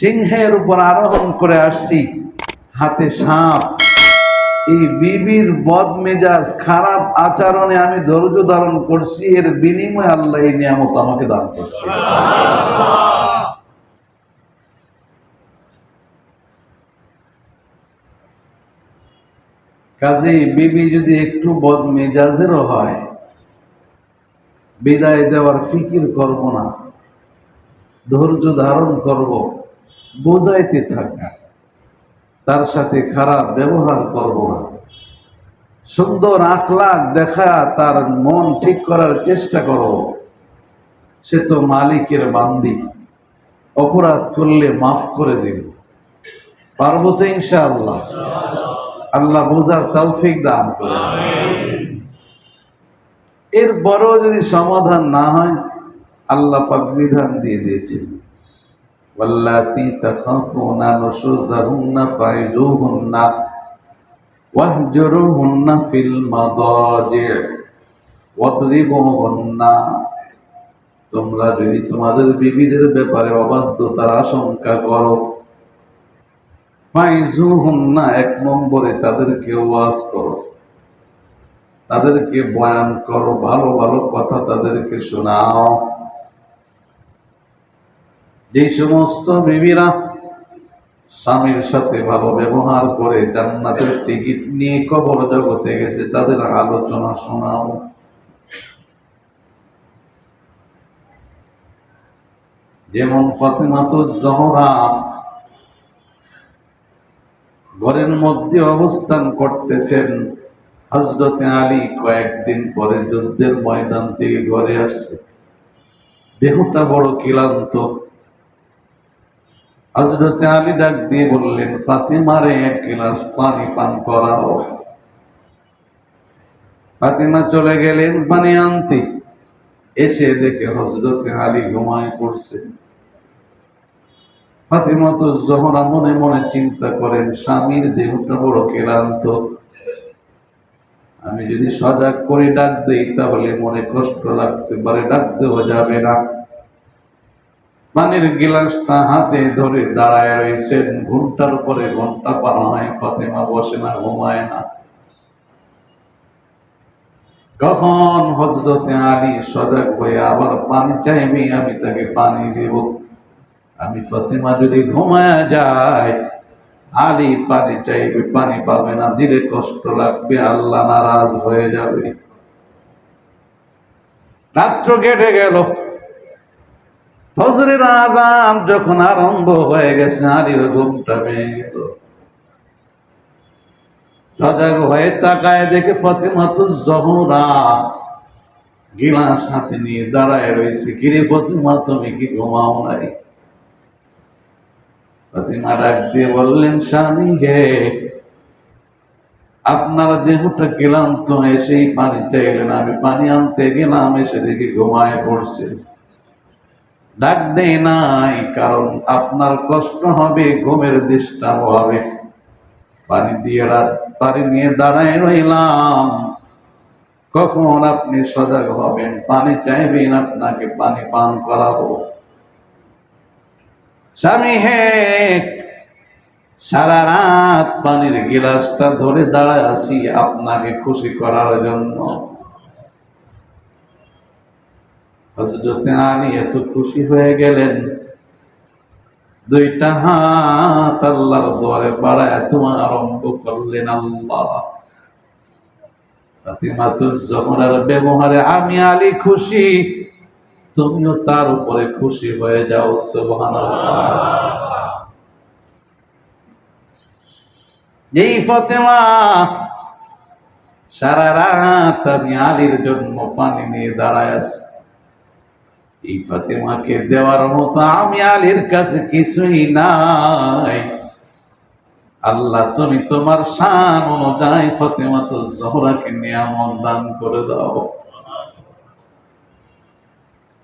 সিংহের উপর আরোহণ করে আসছি। হাতে সাপ। এই বিবির বদ মেজাজ খারাপ আচরণে আমি ধৈর্য ধারণ করছি। এর বিনিময়ে আল্লাহ এই নিয়ামত আমাকে দান করছে। কাজেই বিবি যদি একটু বদ মেজাজেরও হয়, বিদায় দেওয়ার ফিকির করব না, ধৈর্য ধারণ করব। বোঝাইতে থাকা। তার সাথে খারাপ ব্যবহার করব না। সুন্দর আখলাখ দেখা তার মন ঠিক করার চেষ্টা করব সে তো মালিকের বান্দি। অপরাধ করলে মাফ করে দিন। পারব তো ইনশাআল্লাহ। আল্লাহ বোঝার তৌফিক দান করে এর বড় যদি সমাধান না হয়, আল্লাহ পাক বিধান দিয়ে দিয়েছেন। واللاتي تخافون نشوزهن فعظوهن واهجروهن في المضاجع واضربوهن তোমরা যদি তোমাদের বিবিদের ব্যাপারে অবাধ্যতার আশঙ্কা করো ফাইজুহুন্না এক নম্বরে তাদেরকে ওয়াজ করো তাদেরকে বয়ান করো ভালো ভালো কথা তাদেরকে শোনাও যে সমস্ত বিবিরা স্বামীর সাথে ভালো ব্যবহার করে জান্নাতের টিকিট নিয়ে কবর জগতে গেছে, তাদের আলোচনা শোনাও। যেমন ফাতেমাতুজ জহরা ঘরের মধ্যে অবস্থান করতেছেন হজরতে আলী কয়েকদিন পরে যুদ্ধের ময়দান থেকে ঘরে আসছে। দেহটা বড় ক্লান্ত। হজরতে আলী ডাক দিয়ে বললেন, ফাতেমারে এক গ্লাস পানি পান করাও। ফাতেমা চলে গেলেন পানি আনতে। এসে দেখে হজরতে আলী ঘুমায় পড়ছে। ফাতেমা তো জহরা মনে মনে চিন্তা করেন, স্বামীর দেহটা বড় ক্লান্ত। আমি যদি সজাগ করে ডাক দিই, তাহলে মনে কষ্ট লাগতে পারে, ডাক দেওয়া যাবে না। পানির গিলাসটা হাতে ধরে দাঁড়ায় রয়েছেন। ঘণ্টার পরে ঘণ্টা পার হয়, ফাতেমা বসে না, ঘুমায় না। কখন হজরতে আলী সজাগ হয়ে আবার পানি চাইবে, আমি তাকে পানি দেব। আমি ফাতেমা যদি ঘুমায় যায়, আলী পানি চাইবে, পানি পাবে না, দিলে কষ্ট লাগবে, আল্লাহ নারাজ হয়ে যাবে। রাত্র কেটে গেল। ফজরের আজান যখন আরম্ভ হয়ে গেছে আলীর ঘুমটা ভেঙে গেল। সজাগ হয়ে তাকায় দেখে ফতেমাতু জহরা। গিলাস হাতে নিয়ে দাঁড়ায় রয়েছে। কিরে ফতেমা, তুমি কি ঘুমাও নাই? ফতেমা ডাক দিয়ে বললেন, স্বামী হে, আপনার দেহটা গেলাম তো এসেই পানি চাইলেন। আমি পানি আনতে গেলাম, এসে দেখি ঘুমায় পড়ছে। ডাক দেয় নাই, কারণ আপনার কষ্ট হবে, ঘুমের ডিস্টার্ব হবে। পানি দিয়ে রাত পানি নিয়ে দাঁড়ায় রইলাম। কখন আপনি সজাগ হবেন? পানি চাইবেন আপনাকে, পানি পান করাবো। স্বামী হে, সারা রাত পানির গিলাসটা ধরে দাঁড়ায় আছি আপনাকে খুশি করার জন্য। হজরতে আলী এত খুশি হয়ে গেলেন। দুইটা হাত আল্লাহর দুয়ারে বাড়ায় তোমার আরম্ভ করলেন আল্লাহ। জহরার ব্যবহারে, আমি আলী খুশি, তুমিও তার উপরে খুশি হয়ে যাও এই ফতেমা, সারা রাত আমি আলীর জন্য পানি নিয়ে দাঁড়ায় আছি। এই ফাতেমাকে দেওয়ার মতো আমি আলীর কাছে কিছুই নাই। আল্লাহ, তুমি তোমার শান অনুযায়ী ফাতেমা তো জহরাকে নিয়ামত দান করে দাও।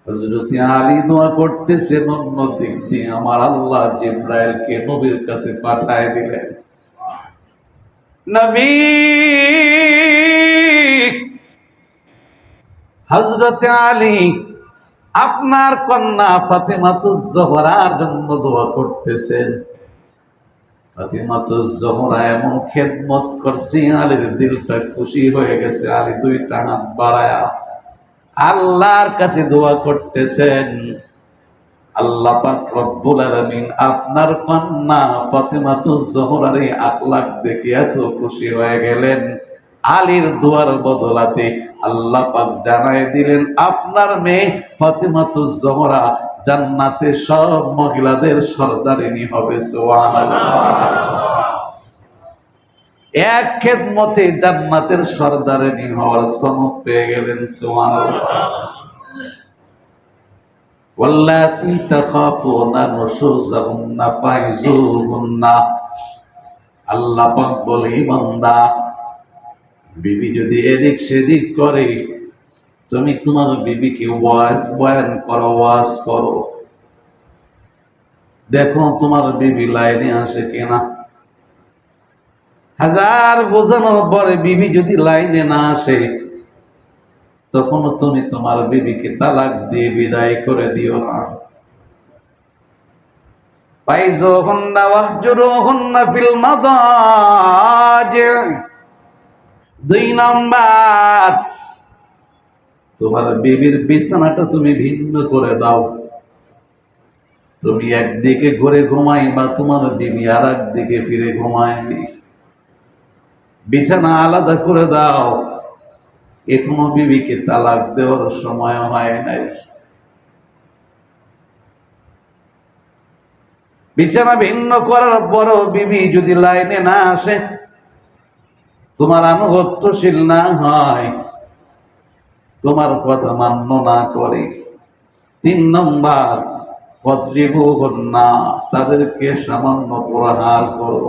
হজরতে আলী দোয়া করতেছে অন্য দিক দিয়ে, আমার আল্লাহ জিব্রাইলকে নবীর কাছে পাঠায় দিলেন। নবী! হজরতে আলী আপনার কন্যা ফাতেমাতুজ জহরার জন্য দোয়া করতেছেন। ফাতিমাতুজ জহরা এমন খেদমত করছি, আলীর দিলটা খুশি হয়ে গেছে, আলী দুইটা হাত বাড়ায়া আল্লাহর কাছে দোয়া করতেছেন। আল্লাহ পাক রব্বুল আলামিন আপনার কন্যা ফাতিমাতুজ জহরার এই আখলাক দেখে এত খুশি হয়ে গেলেন। আলীর দুয়ার বদলাতে আল্লাহ পাক জানাই দিলেন আপনার মেয়ে ফাতিমাতুজ জহরা জান্নাতে সব মহিলাদের সর্দারিনী হবে সুবহানাল্লাহ এক খেদমতে জান্নাতের সর্দারিনী হওয়ার সনদ পেয়ে গেলেন সুবহানাল্লাহ واللاتي تخافون نشوزهن فعظوهن আল্লাহ পাক বলে বান্দা বিবি যদি এদিক সেদিক করে, তুমি তোমার বিবিকে ওয়াজ বয়ান করো, ওয়াজ করো। দেখো তোমার বিবি লাইনে আসে কিনা। হাজার বোঝানোর পরে বিবি যদি লাইনে না আসে, তখন তুমি তোমার বিবিকে তালাক দিয়ে বিদায় করে দিও না। পাইজো পাইজোহন্না ওয়াহজুরুহুন্না ফিল মাদাজি। দুই নাম্বার। তোমার বিবির বিছানাটা তুমি ভিন্ন করে দাও। তুমি একদিকে ঘুরে ঘুমাই বা তোমার বিবি আর একদিকে ফিরে ঘুমাইবি বিছানা আলাদা করে দাও। এখনও বিবিকে তালাক দেওয়ার সময় হয় নাই। বিছানা ভিন্ন করার পরও বিবি যদি লাইনে না আসে তোমার আনুগত্যশীল না হয়, তোমার কথা মান্য না করে। তিন নম্বর না, তাদেরকে সামান্য প্রহার করো।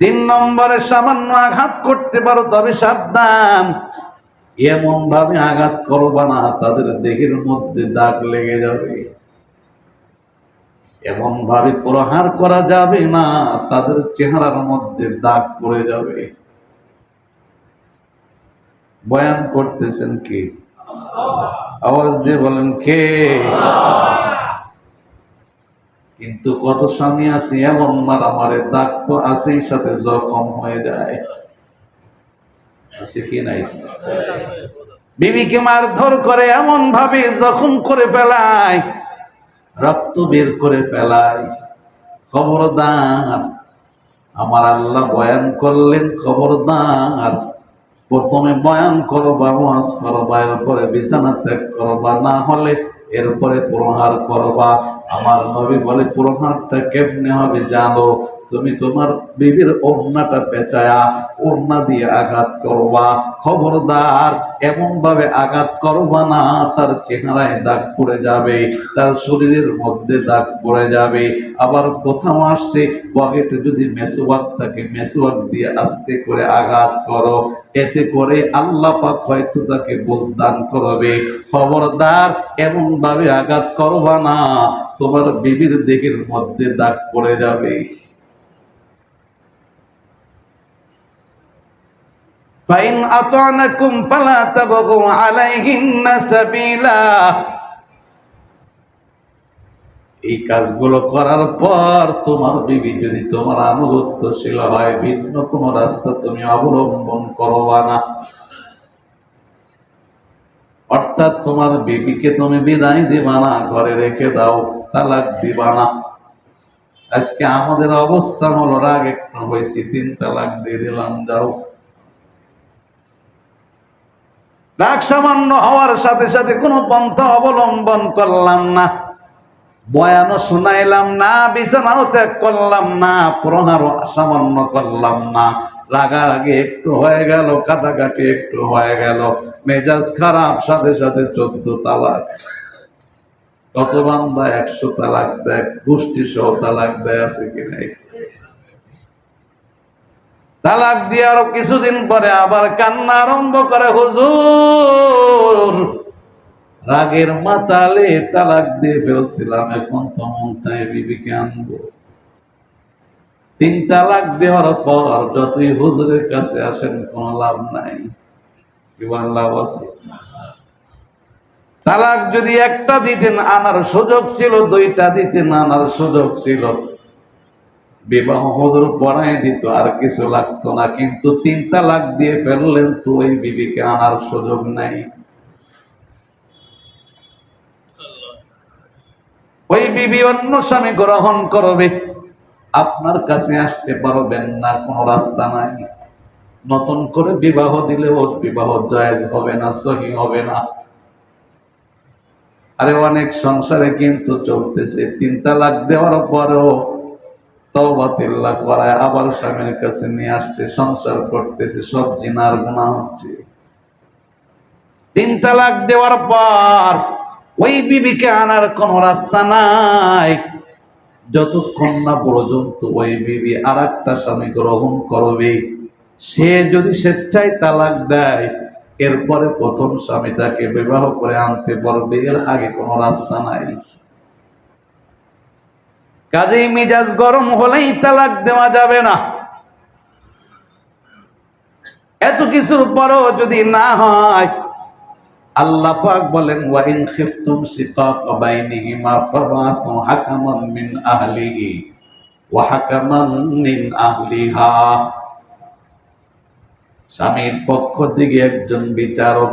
তিন নম্বরে সামান্য আঘাত করতে পারো, তবে সাবধান। এমন ভাবে আঘাত করবা না, তাদের দেহের মধ্যে দাগ লেগে যাবে। এমন ভাবে প্রহার করা যাবে না, তাদের চেহারার মধ্যে দাগ পড়ে যাবে। বয়ান করতেছেন কি? আওয়াজ দিয়ে বলেন, কে? কিন্তু কত স্বামী আছে এমন মারামারে দাগ তো আছেই সাথে জখম হয়ে যায়। আছে কি নাই? বিবিকে মারধর করে এমন ভাবে জখম করে ফেলায়। রক্ত বের করে ফেলায় খবরদার, আমার আল্লাহ বয়ান করলেন, খবরদার। প্রথমে বয়ান মাস করো বা এরপরে বিছানা ত্যাগ করো, বা না হলে এরপরে প্রহার করবা। আমার নবী বলে, প্রহারটা কেমনে হবে জানো? তুমি তোমার বিবির ওড়নাটা পেঁচায়া ওড়না দিয়ে আঘাত করবা। খবরদার এমন ভাবে আঘাত করবা না, তার চেহারায় দাগ পড়ে যাবে, তার শরীরের মধ্যে দাগ পড়ে যাবে। আবার কোথাও আসছে পকেটে যদি মেসোয়াক থাকে মেসোয়াক দিয়ে আস্তে করে আঘাত করো। এতে করে আল্লাহ পাক হয়তো তাকে বুঝদান করবে। খবরদার এমন ভাবে আঘাত করবা না, তোমার বিবির দেহের মধ্যে দাগ পড়ে যাবে। فإن أطعنكم فلا تبغوا عليهن سبيلا এই কাজগুলো করার পর তোমার বিবি যদি তোমার আনুগত্যশীল হয় ভিন্ন কোন রাস্তা তুমি অবলম্বন করবা না অর্থাৎ তোমার বিবিকে তুমি বিদায় দিবা না ঘরে রেখে দাও তালাক দিবা না আজকে আমাদের অবস্থা হলো রাগ একটু হয়েছি তিন তালাক দিয়ে দিলাম যাও রাগ সামান্য হওয়ার সাথে সাথে কোনো পন্থা অবলম্বন করলাম না। বয়ানও শুনাইলাম না, বিছানাও ত্যাগ করলাম না, প্রহারও সামান্য করলাম না। রাগার আগে একটু হয়ে গেল, কাটাকাটি একটু হয়ে গেল, মেজাজ খারাপ, সাথে সাথে চোদ্দ তালাক। কত বান্দা একশো তালাক দেয়, গোষ্ঠী সহ তালাক দেয়, আছে কি নাই? তালাক দিয়ে আরও কিছুদিন পরে আবার কান্না আরম্ভ করে, হুজুর, রাগের মাতালে তালাক দিয়ে ফেলছিলাম, এখন তো মন চাই বিবিকে আনব। তিন তালাক দেওয়ার পর যতই হুজুরের কাছে আসেন, কোনো লাভ নাই। কি বলেন লাভ আছে। তালাক যদি একটা দিতেন, আনার সুযোগ ছিল, দুইটা দিতেন, আনার সুযোগ ছিল। বিবাহ হজর পড়াই দিত, আর কিছু লাগতো না। কিন্তু তিন তালাক দিয়ে ফেললেন তো ওই বিবিকে, আনার সুযোগ নাই। ওই বিবি অন্য স্বামী গ্রহণ করবে। আপনার কাছে আসতে পারবেন না, কোনো রাস্তা নাই। নতুন করে বিবাহ দিলে ওর বিবাহ জায়েজ হবে না, সহি হবে না। আরে অনেক সংসারে কিন্তু চলতেছে। তিন তালাক দেওয়ার পরেও তওবাতিল্লাহ করায় আবার স্বামীর কাছে নিয়ে আসছে, সংসার করতেছে, সব জিনার গুণা হচ্ছে। তিন তালাক দেওয়ার পর ওই বিবিকে আনার রাস্তা নাই। যতক্ষণ না পর্যন্ত ওই বিবি আর একটা স্বামী গ্রহণ করবে, সে যদি স্বেচ্ছায় তালাক দেয়, এরপরে প্রথম স্বামী তাকে বিবাহ করে আনতে পারবে, এর আগে কোনো রাস্তা নাই। কাজেই মিজাজ গরম হলেই তালাক দেওয়া যাবে না। এত কিছুর পরও যদি না হয় বলেন মিন হাকামান মিন স্বামীর পক্ষ থেকে একজন বিচারক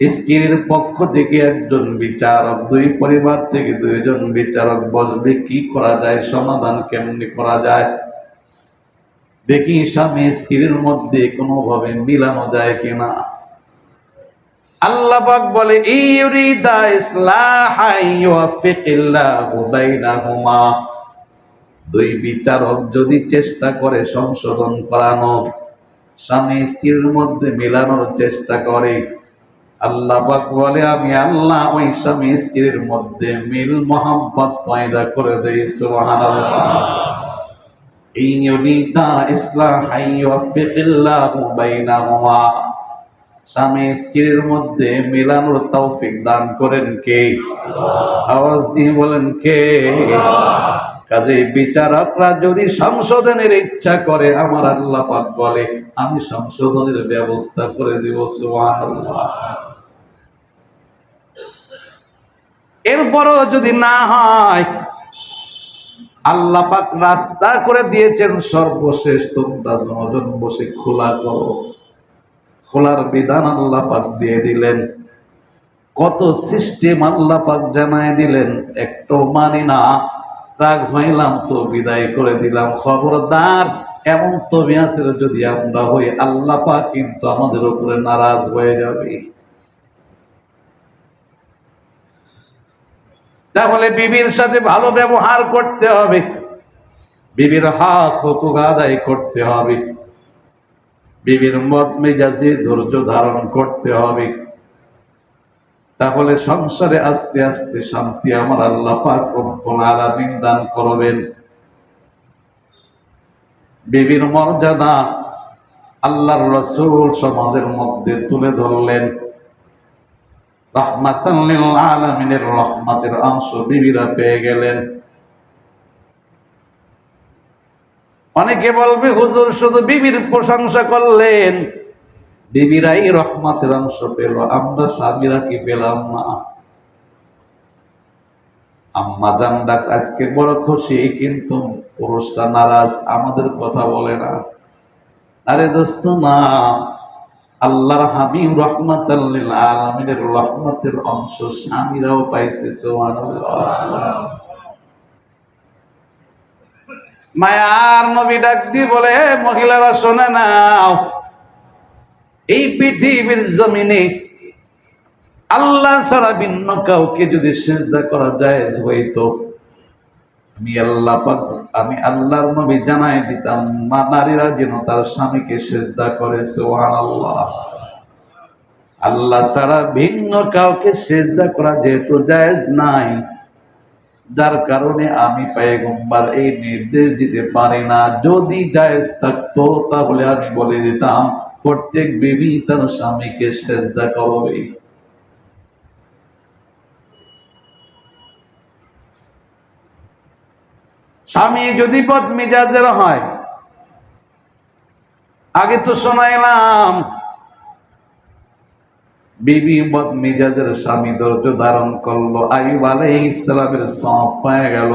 স্ত্রীর পক্ষ থেকে একজন বিচারক, দুই পরিবার থেকে দুইজন বিচারক। বসবে, কি করা যায়, সমাধান কেমনি করা যায়? দেখি স্বামী স্ত্রীর মধ্যে কোনোভাবে মিলানো যায় কিনা। আল্লাহ বলে দুই বিচারক যদি চেষ্টা করে সংশোধন করানো স্বামী স্ত্রীর মধ্যে মেলানোর চেষ্টা করে আল্লাহ বলে, আমি আল্লাহ ওই স্বামী স্ত্রীর মধ্যে মিল মোহাম্মত পয়দা করে দেই, সুবহানাল্লাহ। ইন স্বামী স্ত্রীর মধ্যে মিলানোর তৌফিক দান করেন কে? আওয়াজ দিয়ে বলেন কে? কাজে বিচারকরা যদি সংশোধনের ইচ্ছা করে, আমার আল্লাহ বলে, আমি সংশোধনের ব্যবস্থা করে দিব, সুবহানাল্লাহ। এরপরও যদি না হয়, আল্লাহ পাক রাস্তা করে দিয়েছেন, সর্বশেষ তোমরা নজন বসে খোলা করো। খোলার বিধান আল্লাহ পাক দিয়ে দিলেন। কত সিস্টেম আল্লাহ পাক জানায় দিলেন একটু মানি না। রাগ হইলাম তো বিদায় করে দিলাম। খবরদার, এমন তবিয়াতের যদি আমরা হই, আল্লাহ পাক কিন্তু আমাদের উপরে নারাজ হয়ে যাবে। তাহলে বিবির সাথে ভালো ব্যবহার করতে হবে। বিবির হক হুকুক আদায় করতে হবে। বিবির মত মেজাজে ধৈর্য ধারণ করতে হবে। তাহলে সংসারে আস্তে আস্তে শান্তি আমার আল্লাহ পাক আলামিন দান করবেন। বিবির মর্যাদা আল্লাহর রসুল সমাজের মধ্যে তুলে ধরলেন। আলামিনের রহমতের অংশ বিবিরা পেয়ে গেলেন। অনেকে বলবে, হুজুর, শুধু বিবির প্রশংসা করলেন। বিবিরাই রহমতের অংশ পেল, আমরা স্বামীরা কি পেলাম না? আম্মা জানডাক আজকে বড় খুশি, কিন্তু পুরুষটা নারাজ, আমাদের কথা বলে না। আরে দোস্ত, না। আল্লাহর হাবিব রহমত আলমিনের রহমতের অংশ স্বামীরাও পাইছে মায়ার নবী ডাক দিয়ে বলে মহিলারা, শোনে নাও, এই পৃথিবীর জমিনে আল্লাহ ছাড়া ভিন্ন কাউকে যদি সেজদা করা যায় হইতো, আমি আল্লাহ পাক আমি আল্লাহর নবী জানাই দিতাম, মা নারীরা যেন তার স্বামীকে সেজদা করে, সুবহানাল্লাহ। আল্লাহ আল্লাহ ছাড়া ভিন্ন কাউকে সেজদা করা যেহেতু জায়েজ নাই। যার কারণে আমি পায়গম্বার এই নির্দেশ দিতে পারি না। যদি জায়েজ থাকতো, তাহলে আমি বলে দিতাম, প্রত্যেক বিবি তার স্বামীকে সেজদা করবে স্বামী যদি বদ মিজাজের হয়, আগে তো শোনাইলাম, বিবি বদ মিজাজের স্বামী ধৈর্য ধারণ করল আইব আলাইহিস ইসলামের সব পায়ে গেল।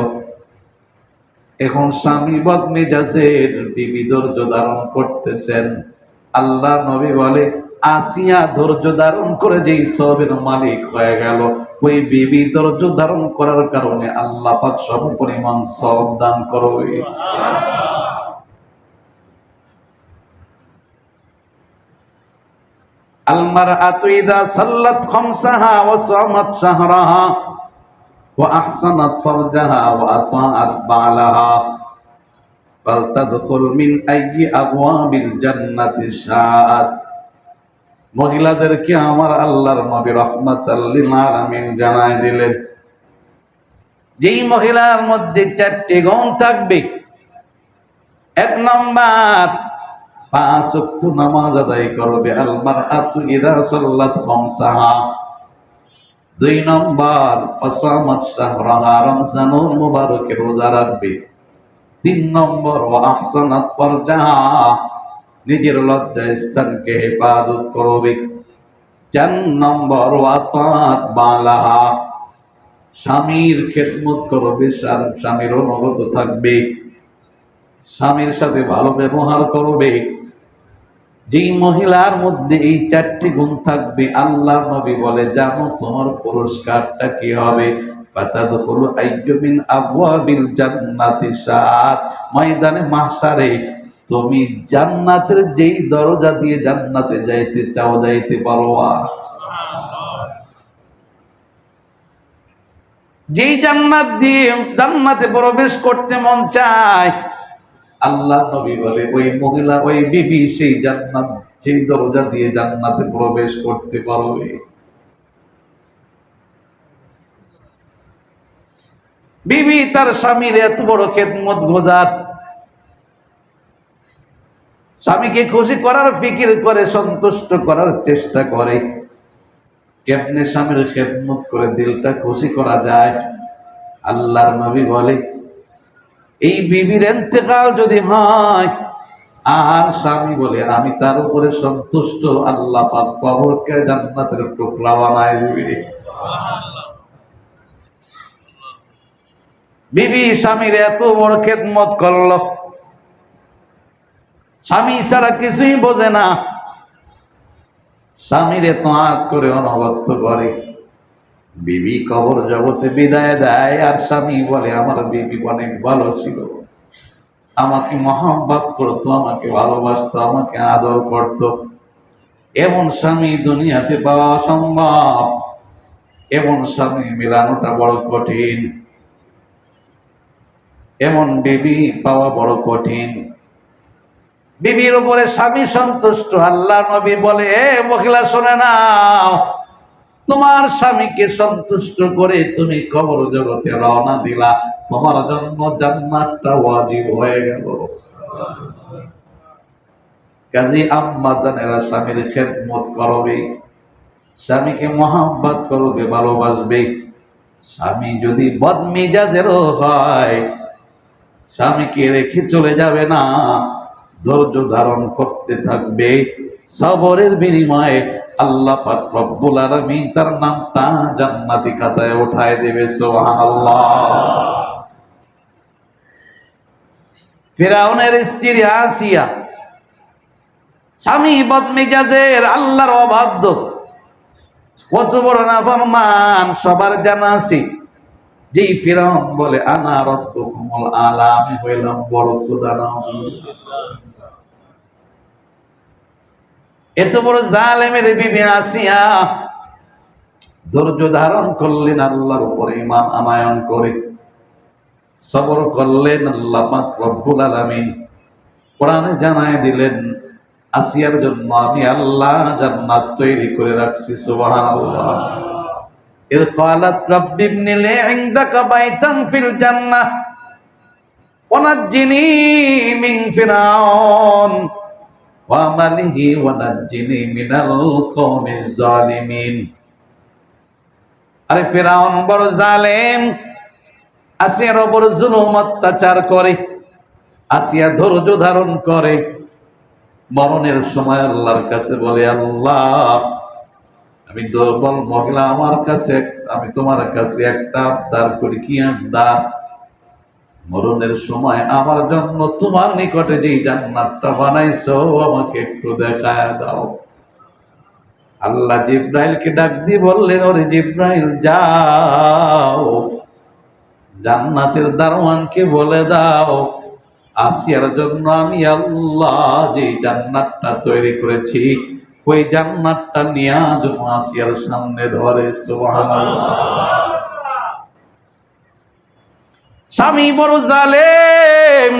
এখন স্বামী বদ মেজাজের বিবি ধৈর্য ধারণ করতেছেন। আল্লাহ নবী বলে, আসিয়া ধৈর্য ধারণ করে যেই সবের মালিক হয়ে গেল। ওই বিবি দরজ ধারণ করার কারণে আল্লাহ পাক সব পরিমাণ সব দান করবে আলমার আতুইদা সাল্লাত খমসাহা ও সামাত সাহরাহা ও আহসানাত ফরজাহা ও আতাআত বালাহা। ফালতাদখুল মিন আইয়ি আবওয়াবিল জান্নাতি সাআত মহিলাদেরকে আমার আল্লাহর নবী রহমাতাল্লিল আলামিন জানায় দিলেন। যেই মহিলার মধ্যে চারটি গুণ থাকবে, এক নম্বর, পাঁচ নামাজ আদায় করবে দুই নম্বর অসামত শাহরাহা, রমজানুল মুবারকে রোজা রাখবে। তিন নম্বর নিজের লজ্জা স্থানকে হেফাজত করবে। চার নম্বর স্বামীর খেদমত করবে, স্বাম- স্বামীর অনুগত থাকবে। স্বামীর সাথে ভালো ব্যবহার করবে। যেই মহিলার মধ্যে এই চারটি গুণ থাকবে, আল্লাহ নবী বলে, জানো তোমার পুরস্কারটা কি হবে? ময়দানে মাহশারে তুমি জান্নাতের যেই দরজা দিয়ে জান্নাতে যাইতে চাও, যাইতে পারো যেই জান্নাত দিয়ে জান্নাতে প্রবেশ করতে মন চায়, আল্লাহ নবী বলে, ওই মহিলা, ওই বিবি সেই জান্নাত সেই দরজা দিয়ে জান্নাতে প্রবেশ করতে পারবে। বিবি তার স্বামীর এত বড় খেদমত গোজার। স্বামীকে খুশি করার ফিকির করে, সন্তুষ্ট করার চেষ্টা করে। কেমনে স্বামীর খেদমত করে দিলটা খুশি করা যায়? আল্লাহর নবী বলে, এই বিবির এতেকাল যদি হয়, আর স্বামী বলে, আমি তার উপরে সন্তুষ্ট, আল্লাহ পাক জান্নাতের টুকরা বানায় দিবে। বিবি স্বামীর এত বড় খেদমত করল। স্বামী ছাড়া কিছুই বোঝে না। স্বামীর এত আত করে অনগত্য করে। বিবি কবর জগতে বিদায় দেয়, আর স্বামী বলে, আমার বিবি অনেক ভালো ছিল। আমাকে মহাব্বাত করতো, আমাকে ভালোবাসতো, আমাকে আদর করত। এমন স্বামী দুনিয়াতে পাওয়া সম্ভব এমন স্বামী মেলানোটা বড় কঠিন। এমন বিবি পাওয়া বড় কঠিন। বিবির উপরে স্বামী সন্তুষ্ট। আল্লাহ নবী বলে, এ মহিলা, শোনে নাও তোমার স্বামীকে সন্তুষ্ট করে তুমি কবর জগতে রওনা দিলা। তোমার জন্ম জান্নাতটা ওয়াজিব হয়ে গেল। কাজী আম্মা জানেরা স্বামীর খেদমত করবে। স্বামীকে মহাব্বাত করবে, ভালোবাসবে। স্বামী যদি বদমিজাজেরও হয়, স্বামীকে রেখে চলে যাবে না। ধৈর্য ধারণ করতে থাকবে। সবরের বিনিময়ে আল্লাহ পাক রব্বুল আলামিন তার নামটা জান্নাতি খাতায় উঠায় দেবে, সুবহানাল্লাহ। ফিরাউনের স্ত্রী আসিয়া, স্বামী বদমিজাজের আল্লাহর অবাধ্য। কত বড় নাফরমান, সবার জানা আছে। যেই ফিরাউন বলে, আনা রব্বুকুমুল আলা আমি হইলাম বড় খোদা না এত বড় জালেমের বিবি আসিয়া ধৈর্য ধারণ করলেন আল্লাহর উপরে ইমান আনায়ন করে। সবর করলেন আল্লাহ রব্বুল আলমিন। কোরআনে জানায় দিলেন, আসিয়ার জন্য আমি আল্লাহ জান্নাত তৈরি করে রাখছি সুবহান আল্লাহ এর ফালাত রব্বিব নিলে ইনদাকা বাইতান ফিল জান্নাহ। ওয়ানাজ্জিনি মিন ফিরাউন। وعمله ونجني من القوم الظالمين আরে ফেরাউন বড় জালেম আসিয়ার ওপর জুলুম অত্যাচার করে আসিয়া ধৈর্য ধারণ করে মরণের সময় আল্লাহর কাছে বলে আল্লাহ আমি দুর্বল মহিলা আমার কাছে এক- আমি তোমার কাছে একটা আবদার করি কি আবদার মরণের সময় আমার জন্য তোমার নিকটে যেই জান্নাতটা বানাইছো, আমাকে একটু দেখায় দাও। আল্লাহ জিব্রাইলকে ডাক দিয়ে বললেন, ওরে জিব্রাইল, যাও। জান্নাতের দারোয়ানকে বলে দাও, আসিয়ার জন্য আমি আল্লাহ যে জান্নাতটা তৈরি করেছি, ওই জান্নাতটা নিয়ে যেন আসিয়ার সামনে ধরে, সুবহানাল্লাহ। স্বামী বড় জালেম।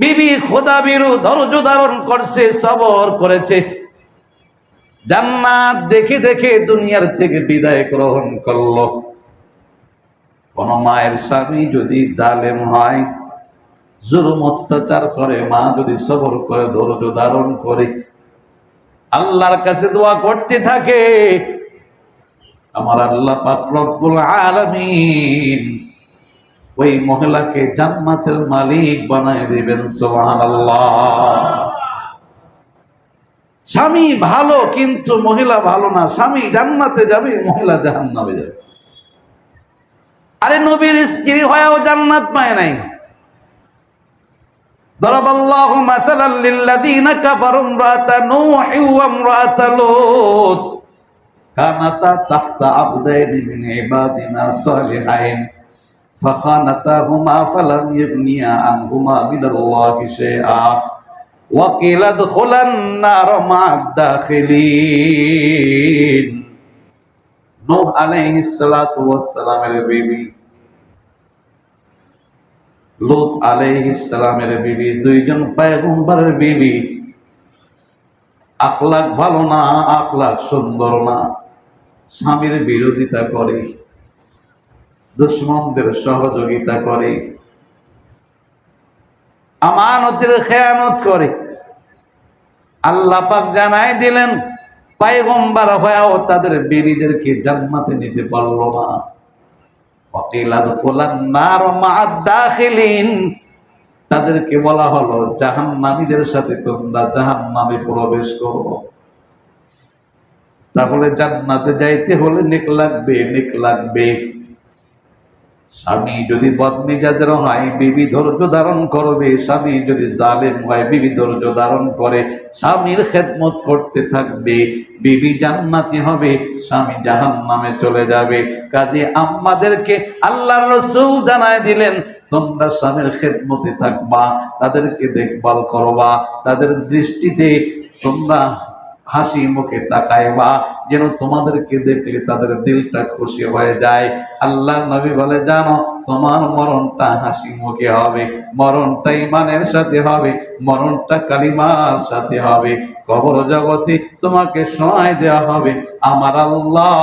বিবি খোদা বিরু ধৈর্য ধারণ করছে, সবর করেছে। জান্নাত দেখে দেখে দুনিয়ার থেকে বিদায় গ্রহণ করল। কোন মায়ের স্বামী যদি জালেম হয়, জুলুম অত্যাচার করে, মা যদি সবর করে, ধৈর্য ধারণ করে, আল্লাহর কাছে দোয়া করতে থাকে আমার আল্লাহ পাক রব্বুল আলামিন ওই মহিলাকে জান্নাতের মালিক বানায় দিবেন সুবহানাল্লাহ স্বামী ভালো কিন্তু মহিলা ভালো না স্বামী জান্নাতে যাবে মহিলা জাহান্নামে যাবে আরে নবীর স্ত্রী হয়েও জান্নাত পায় নাই ضرب الله مثلا للذين كفروا امرأة نوح وامرأة لوط كانتا تحت عبدين من عبادنا صالحين فخانتاهما فلم يغنيا عنهما من الله شيئا وقيل ادخلا النار مع الداخلين নূহ আলাইহিস সালাতু ওয়াস সালামের বিবি লূত আলাইহিস সালামের বিবি দুইজন পয়গম্বরের বিবি আখলাক ভালো না আখলাক সুন্দর না স্বামীর বিরোধিতা করে, দুশ্মনদের সহযোগিতা করে, আমানতের খেয়ানত করে। আল্লাহ পাক জানাই দিলেন পায়গম্বার হয়েও তাদের বিবিদেরকে জান্নাতে নিতে পারল না। তাদেরকে বলা হলো, জাহান্নামীদের সাথে তোমরা জাহান্নামে প্রবেশ করো। তাহলে জান্নাতে যাইতে হলে নেক লাগবে নেক লাগবে। স্বামী যদি বদমিজাজের হয়, বিবি ধৈর্য ধারণ করবে। স্বামী যদি জালেম হয়, বিবি ধৈর্য ধারণ করে। স্বামীর খেদমত করতে থাকবে, বিবি জান্নাতি হবে, স্বামী জাহান নামে চলে যাবে। কাজে আম্মাদেরকে আল্লাহর রসুল জানায় দিলেন, তোমরা স্বামীর খেদমতে থাকবা, তাদেরকে দেখভাল করবা, তাদের দৃষ্টিতে তোমরা হাসি মুখে তাকাইবা যেন তোমাদেরকে দেখলে তাদের দিলটা খুশি হয়ে যায়। আল্লাহ নবী বলে, জানো, তোমার মরণটা হাসি মুখে হবে, মরণটা ইমানের সাথে হবে, মরণটা কালিমার সাথে হবে। কবর জগতে তোমাকে সময় দেওয়া হবে, আমার আল্লাহ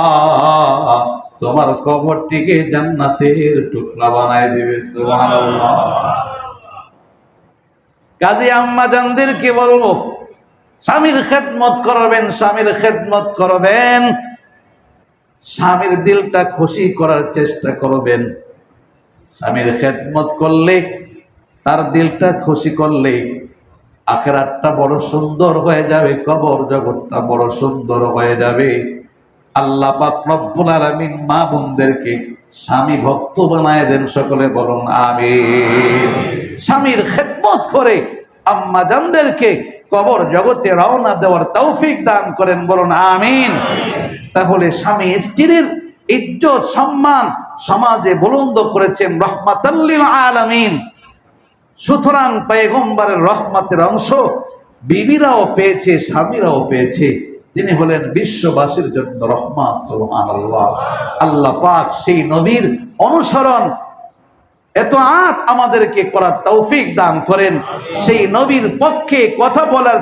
তোমার কবরটিকে জান্নাতের টুকরা বানায় দেবে, সুবহানাল্লাহ। কাজী আম্মা জানদেরকে বলব স্বামীর খেদমত করবেন, স্বামীর খেদমত করবেন। স্বামীর দিলটা খুশি করার চেষ্টা করবেন। স্বামীর খেদমত করলে, তার দিলটা খুশি করলে আখেরাতটা বড় সুন্দর হয়ে যাবে, কবর জগৎটা বড় সুন্দর হয়ে যাবে। আল্লাহ পাক আলামিন মা বোনদেরকে স্বামী ভক্ত বানায় দেন সকলে বলুন, আমিন। স্বামীর খেদমত করে আম্মা জানদেরকে কবর জগতে রওনা দেওয়ার তৌফিক দান করেন, বলুন আমিন। তাহলে স্বামী স্ত্রীর ইজ্জত, সম্মান সমাজে বুলন্দ করেছেন রহমাতাল্লিল আলামিন। সুতরাং পেগম্বরের রহমতের অংশ বিবিরাও পেয়েছে, স্বামীরাও পেয়েছে। তিনি হলেন বিশ্ববাসীর জন্য রহমান সুবহান আল্লাহ আল্লাহ পাক সেই নবীর অনুসরণ এত আমাদেরকে করার তৌফিক দান করেন। সেই নবীর পক্ষে কথা বলার